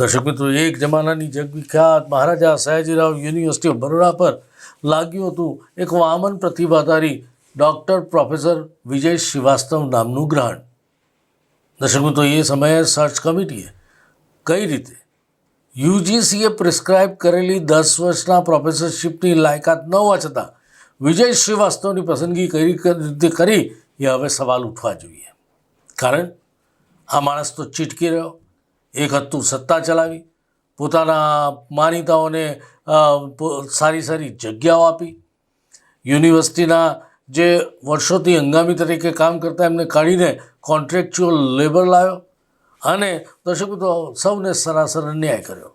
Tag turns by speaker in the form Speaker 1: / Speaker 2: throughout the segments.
Speaker 1: દર્શક મિત્રો, એક જમાનાની જગવિખ્યાત મહારાજા સયાજીરાવ યુનિવર્સિટી ઓફ બરોડા પર લાગ્યું હતું એક વામન પ્રતિભાધારી ડૉક્ટર પ્રોફેસર વિજય શ્રીવાસ્તવ નામનું ગ્રહણ. દર્શક મિત્રો, એ સમયે સર્ચ કમિટીએ કઈ રીતે યુજીસીએ પ્રિસ્ક્રાઇબ કરેલી દસ વર્ષના પ્રોફેસરશિપની લાયકાત ન હોવા છતાં વિજય શ્રીવાસ્તવની પસંદગી કઈ રીતે કરી, એ હવે સવાલ ઉઠવા જોઈએ. કારણ, આ માણસ તો ચીટકી રહ્યો. એક હતું સત્તા ચલાવી, પોતાના માનીતાઓને સારી સારી જગ્યાઓ આપી. યુનિવર્સિટીના જે વર્ષોથી હંગામી તરીકે કામ કરતા એમને કાઢીને કોન્ટ્રાક્ચ્યુઅલ લેબર લાવ્યો અને દર્શકો તો સૌને સરાસર અન્યાય કર્યો.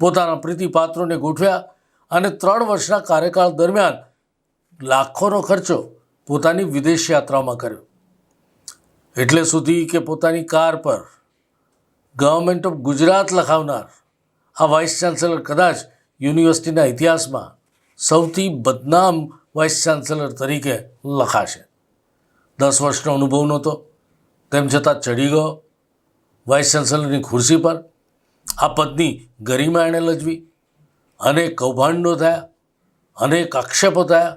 Speaker 1: પોતાના પ્રીતિપાત્રોને ગોઠવ્યા અને ત્રણ વર્ષના કાર્યકાળ દરમિયાન લાખોનો ખર્ચો પોતાની વિદેશ યાત્રામાં કર્યો. એટલે સુધી કે પોતાની કાર પર ગવર્મેન્ટ ઓફ ગુજરાત લખાવનાર. આ વાઇસ ચાન્સેલર કદાચ યુનિવર્સિટીના ઇતિહાસમાં સૌથી બદનામ વાઇસ ચાન્સેલર તરીકે લખાશે. દસ વર્ષનો અનુભવ નહોતો. તેમ છતાં ચડી ગયો. વાઇસ ચાન્સેલરની ખુરશી પર આ પદની ગરિમા એણે લજવી. અનેક કૌભાંડો થયા. અનેક આક્ષેપો થયા.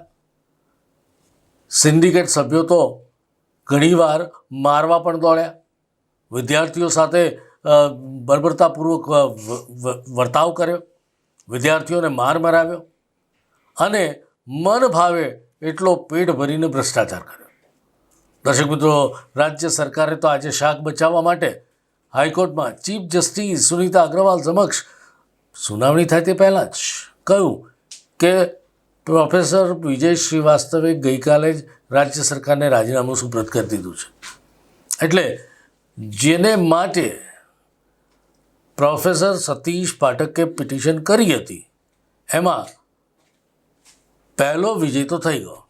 Speaker 1: સિન્ડિકેટ સભ્યો તો ઘણીવાર મારવા પણ દોડ્યા. વિદ્યાર્થીઓ સાથે બર્બરતાપૂર્વક વર્તાવ કર્યો. વિદ્યાર્થીઓને માર મરાવ્યો અને મન ભાવે એટલો પેટ ભરીને ભ્રષ્ટાચાર કર્યો. દર્શક મિત્રો, રાજ્ય સરકારે તો આજે શાક બચાવવા માટે હાઈકોર્ટમાં ચીફ જસ્ટિસ સુનીતા અગ્રવાલ સમક્ષ સુનાવણી થાય તે પહેલાં જ કહ્યું કે પ્રોફેસર વિજય શ્રીવાસ્તવે ગઈકાલે જ રાજ્ય સરકારને રાજીનામું સુપ્રત કરી દીધું છે. એટલે જેને માટે પ્રોફેસર સતીશ પાઠકે પિટિશન કરી હતી. એમાં પહેલો વિજય તો થઈ ગયો.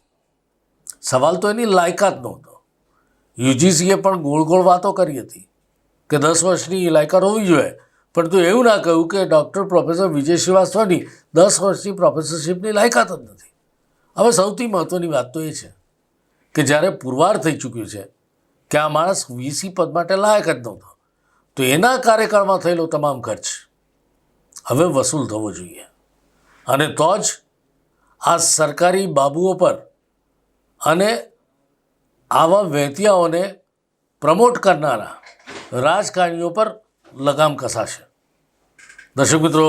Speaker 1: સવાલ તો એની લાયકાત નહોતો. યુજીસીએ પણ ગોળ ગોળ વાતો કરી હતી કે દસ વર્ષની લાયકાત હોવી જોઈએ. પણ તું એવું ના કહ્યું કે ડૉક્ટર પ્રોફેસર વિજય શ્રીવાસ્તવની દસ વર્ષની પ્રોફેસરશિપની લાયકાત જ નથી. હવે સૌથી મહત્ત્વની વાત તો એ છે કે જ્યારે પુરવાર થઈ ચૂક્યું છે, કે આ માણસ વીસી પદ માટે લાયક જ નહોતો. તો એના કાર્યકાળમાં થયેલો તમામ ખર્ચ હવે વસૂલ થવો જોઈએ. અને તો જ આ સરકારી બાબુઓ પર અને આવા વહેતિયાઓને પ્રમોટ કરનારા રાજકારણીઓ પર લગામ કસાશે. દર્શક મિત્રો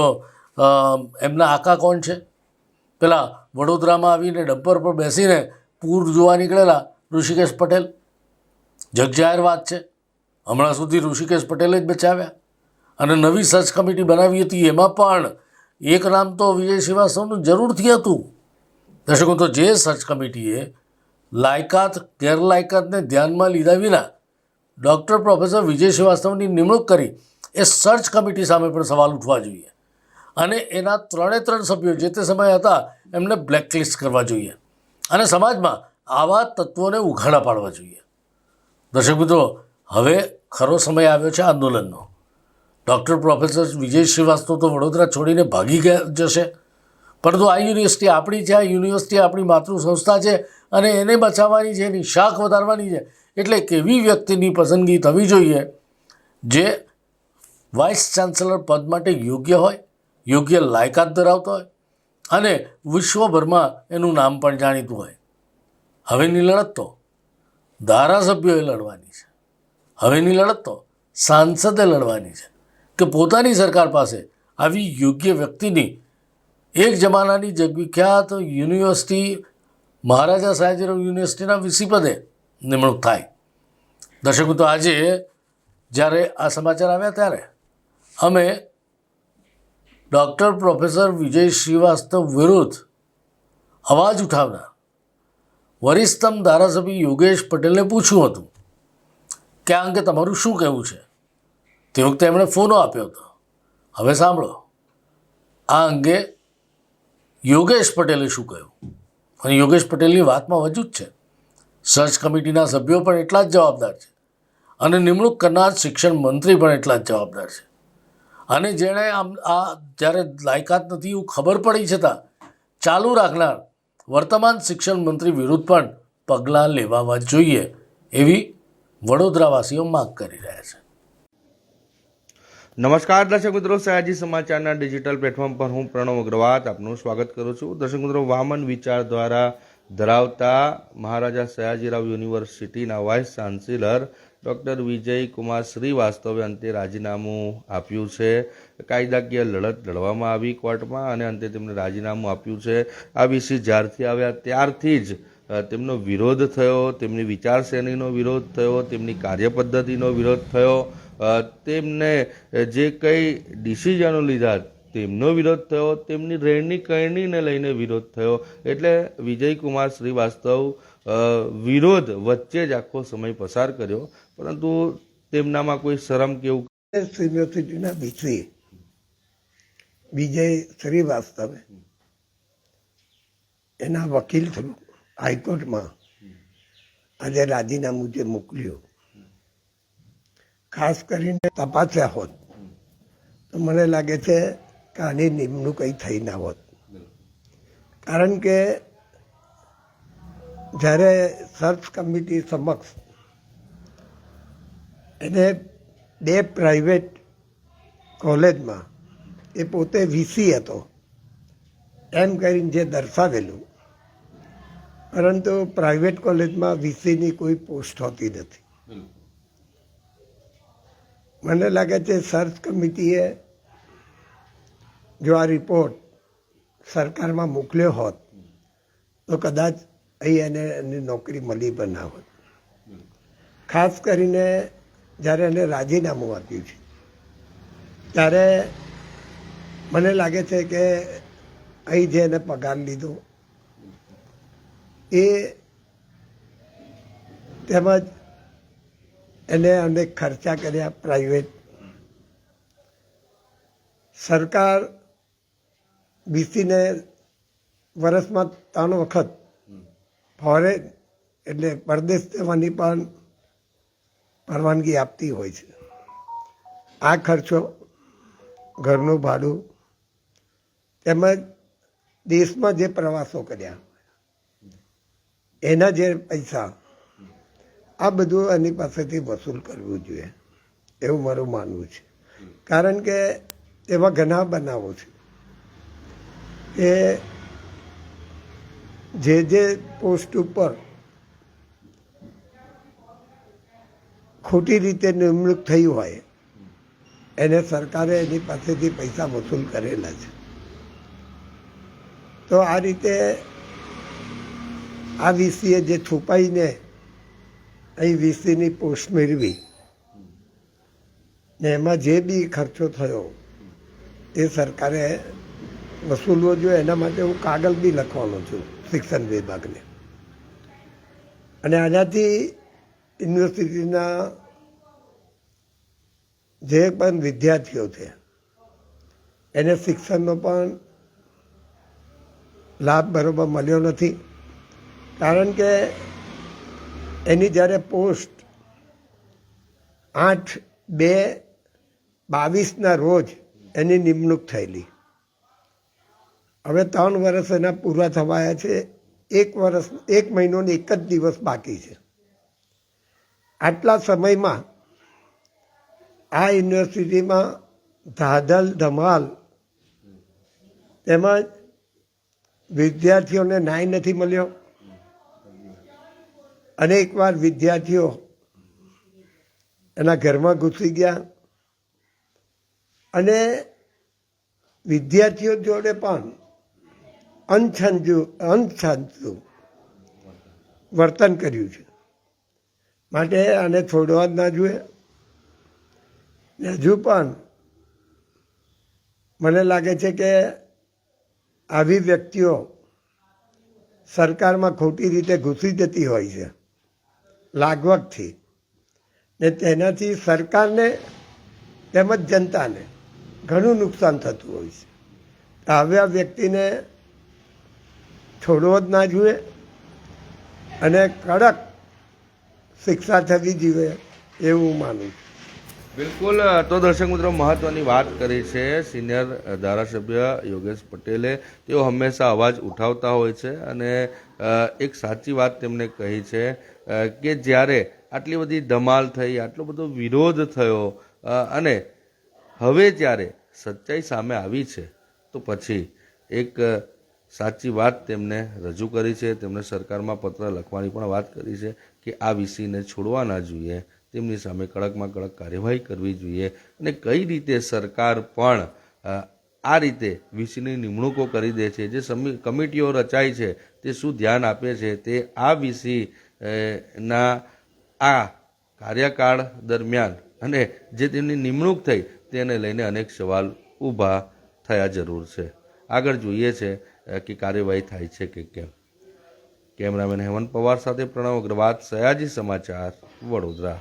Speaker 1: એમના આકા કોણ છે? પેલા વડોદરામાં આવીને ડબ્બર પર બેસીને પૂર જોવા નીકળેલા ઋષિકેશ પટેલ. જગજાહેર વાત છે. હમણાં સુધી ઋષિકેશ પટેલે જ બચાવ્યા. અને નવી સર્ચ કમિટી બનાવી હતી, એમાં પણ એક નામ તો વિજય શ્રીવાસ્તવનું જરૂરથી હતું. દર્શકો, તો જે સર્ચ કમિટીએ લાયકાત, ગેરલાયકાતને ધ્યાનમાં લીધા વિના ડૉક્ટર પ્રોફેસર વિજય શ્રીવાસ્તવની નિમણૂક કરી, એ સર્ચ કમિટી સામે પણ સવાલ ઉઠવા જોઈએ. અને એના ત્રણે ત્રણ સભ્યો જે તે સમયે હતા, એમને બ્લેકલિસ્ટ કરવા જોઈએ. અને સમાજમાં આવા તત્વોને ઉઘાડા પાડવા જોઈએ. દર્શક મિત્રો, હવે ખરો સમય આવ્યો છે આંદોલનનો. ડૉક્ટર પ્રોફેસર વિજય શ્રીવાસ્તવ તો વડોદરા છોડીને ભાગી ગયા જશે. પરંતુ આ યુનિવર્સિટી આપણી છે, આ યુનિવર્સિટી આપણી માતૃ સંસ્થા છે અને એને બચાવવાની છે, એની શાખ વધારવાની છે. એટલે કેવી વ્યક્તિની પસંદગી થવી જોઈએ જે વાઇસ ચાન્સેલર પદ માટે યોગ્ય હોય, યોગ્ય લાયકાત ધરાવતો હોય અને વિશ્વભરમાં એનું નામ પણ જાણીતું હોય. હવેની લડત તો. ધારાસભ્યોએ લડવાની છે. હવેની લડત તો સાંસદે લડવાની છે કે પોતાની સરકાર પાસે આવી યોગ્ય વ્યક્તિની એક જમાનાની જગવિખ્યાત યુનિવર્સિટી, મહારાજા સયાજીરાવ યુનિવર્સિટીના વીસી નિમણૂક થાય. દર્શકો, તો આજે જ્યારે આ સમાચાર આવ્યા ત્યારે અમે ડૉક્ટર પ્રોફેસર વિજય શ્રીવાસ્તવ વિરુદ્ધ અવાજ ઉઠાવનાર વરિષ્ઠતમ ધારાસભ્ય યોગેશ પટેલને પૂછ્યું હતું કે આ અંગે તમારું શું કહેવું છે? તે વખતે એમણે ફોનો આપ્યો હતો. હવે સાંભળો. આ અંગે યોગેશ પટેલે શું કહ્યું? અને યોગેશ પટેલની વાતમાં વજૂદ છે. સર્ચ કમિટીના સભ્યો પણ એટલા જ જવાબદાર છે. અને નિમણૂક કરનાર શિક્ષણ મંત્રી પણ એટલા જ જવાબદાર છે. અને જેણે આમ, આ જ્યારે લાયકાત નથી એવું ખબર પડી છતાં ચાલુ રાખનાર વર્તમાન શિક્ષણ મંત્રી વિરુદ્ધ પણ પગલાં લેવાવા જોઈએ એવી વડોદરાવાસીઓ માગ કરી રહ્યા છે.
Speaker 2: નમસ્કાર, દર્શક મિત્રો. સયાજી સમાચારના ડિજિટલ પ્લેટફોર્મ પર હું પ્રણવ અગ્રવાલ આપનું સ્વાગત કરું છું. દર્શક મિત્રો, વામન વિચાર દ્વારા ધરાવતા મહારાજા સયાજીરાવ યુનિવર્સિટીના vice chancellor doctor Vijay Kumar શ્રીવાસ્તવે અંતે રાજીનામું આપ્યું છે. કાયદાકીય લડત લડવામાં આવી કોર્ટમાં અને અંતે તેમણે રાજીનામું આપ્યું છે. આ વિશે જ્યારથી આવ્યા ત્યારથી જ તેમનો વિરોધ થયો, તેમની વિચારશ્રેણીનો વિરોધ થયો, તેમની કાર્યપદ્ધતિનો વિરોધ થયો. તેમને જે કંઈ ડિસિઝનો લીધા, તેમનો વિરોધ થયો, તેમની રહેણી કરણીને લઈને વિરોધ થયો. એટલે વિજયકુમાર શ્રીવાસ્તવ વિરોધ વચ્ચે જ આખો સમય પસાર કર્યો. પરંતુ તેમનામાં કોઈ શરમ કે એવું
Speaker 3: યુનિવર્સિટીના વીસી વિજય શ્રીવાસ્તવે એના વકીલ થ્રુ હાઈકોર્ટમાં આજે રાજીનામું જે મોકલ્યું, ખાસ કરીને તપાસ્યા હોત, તો મને લાગે છે કે આની નિમણૂક કંઈ થઈ ના હોત. કારણ કે જ્યારે સર્ચ કમિટી સમક્ષ એને બે પ્રાઇવેટ કોલેજમાં, એ પોતે વીસી હતો, એમ કરીને જે દર્શાવેલું પરંતુ પ્રાઇવેટ કોલેજમાં વીસીની કોઈ પોસ્ટ હોતી નથી. મને લાગે છે સર્ચ કમિટીએ જો આ રિપોર્ટ સરકારમાં મોકલ્યો હોત તો કદાચ અહીં એને એની નોકરી મળી પણ ના હોત. ખાસ કરીને જ્યારે એને રાજીનામું આપ્યું છે ત્યારે મને લાગે છે કે અહીં જે એને પગાર લીધો એ તેમજ એને અમે ખર્ચા કર્યા પ્રાઇવેટ સરકાર બીસીને વર્ષમાં ત્રણ વખત ફોરેન એટલે પરદેશ જવાની પણ પરવાનગી આપતી હોય છે. આ ખર્ચો ઘરનું ભાડું તેમજ દેશમાં જે પ્રવાસો કર્યા એના જે પૈસા. આ બધું એની પાસેથી વસૂલ કરવું જોઈએ. એવું મારું માનવું છે. કારણ કે એવા ઘણા બનાવો છે કે જે જે પોસ્ટ ઉપર ખોટી રીતે નિમણૂક થઈ હોય, એને સરકારે એની પાસેથી પૈસા વસૂલ કરેલા છે. તો આ રીતે આ વીસીએ જે છુપાઈને અહીં વીસીની પોસ્ટ મેળવી ને એમાં જે બી ખર્ચો થયો, એ સરકારે વસૂલવો જોઈએ. એના માટે હું કાગળ બી લખવાનો છું શિક્ષણ વિભાગને. અને આનાથી યુનિવર્સિટીના જે પણ વિદ્યાર્થીઓ છે, એને શિક્ષણનો પણ લાભ બરોબર મળ્યો નથી. કારણ કે એની જ્યારે પોસ્ટ આઠ બે બાવીસના રોજ એની નિમણૂક થયેલી. હવે ત્રણ વર્ષ એના પૂરા થવાયા છે. એક વર્ષ એક મહિનોને એક જ દિવસ બાકી છે. આટલા સમયમાં આ યુનિવર્સિટીમાં ધાધલ ધમાલ તેમજ વિદ્યાર્થીઓને ન્યાય નથી મળ્યો. અનેકવાર વિદ્યાર્થીઓ એના ઘરમાં ઘૂસી ગયા અને વિદ્યાર્થીઓ જોડે પણ અનછંજુ અનછંજુ વર્તન કર્યું છે. માટે આને છોડવા જ ના જોઈએ. હજુ પણ મને લાગે છે કે આવી વ્યક્તિઓ સરકારમાં ખોટી રીતે ઘૂસી જતી હોય છે. લાગવગથી. ને તેનાથી સરકારને તેમજ જનતાને ઘણું નુકસાન થતું હોય છે. હવે આ વ્યક્તિને છોડવો જ ના જોઈએ અને કડક શિક્ષા થવી જોઈએ એવું માનું છું.
Speaker 2: બિલકુલ, તો દર્શક મિત્રો મહત્વની વાત કરી છે સિનિયર ધારાસભ્ય યોગેશ પટેલે. તેઓ હંમેશા અવાજ ઉઠાવતા હોય છે અને એક સાચી વાત તેમણે કહી છે. કે જ્યારે આટલી બધી ધમાલ થઈ, આટલો બધો વિરોધ થયો અને હવે જ્યારે સચ્ચાઈ સામે આવી છે, તો પછી એક સાચી વાત તેમને રજૂ કરી છે, તેમણે સરકારમાં પત્ર લખવાની પણ વાત કરી છે કે આ વીસીને છોડવા ના જોઈએ, તેમની સામે કડકમાં કડક કાર્યવાહી કરવી જોઈએ અને કઈ રીતે સરકાર પણ આ રીતે વીસીની નિમણૂકો કરી દે છે, જે સમી, કમિટીઓ રચાય છે, તે શું ધ્યાન આપે છે, તે આ વીસી ના, આ કાર્યકાળ દરમિયાન અને જે તેમની નિમણૂક થઈ તેને લઈને અનેક સવાલ ઊભા થયા જરૂર છે. આગળ જોઈએ છે કે કાર્યવાહી થાય છે કે કેમ. કેમેરામેન હેમંત પવાર સાથે પ્રણવ અગ્રવાલ, સયાજી સમાચાર, વડોદરા.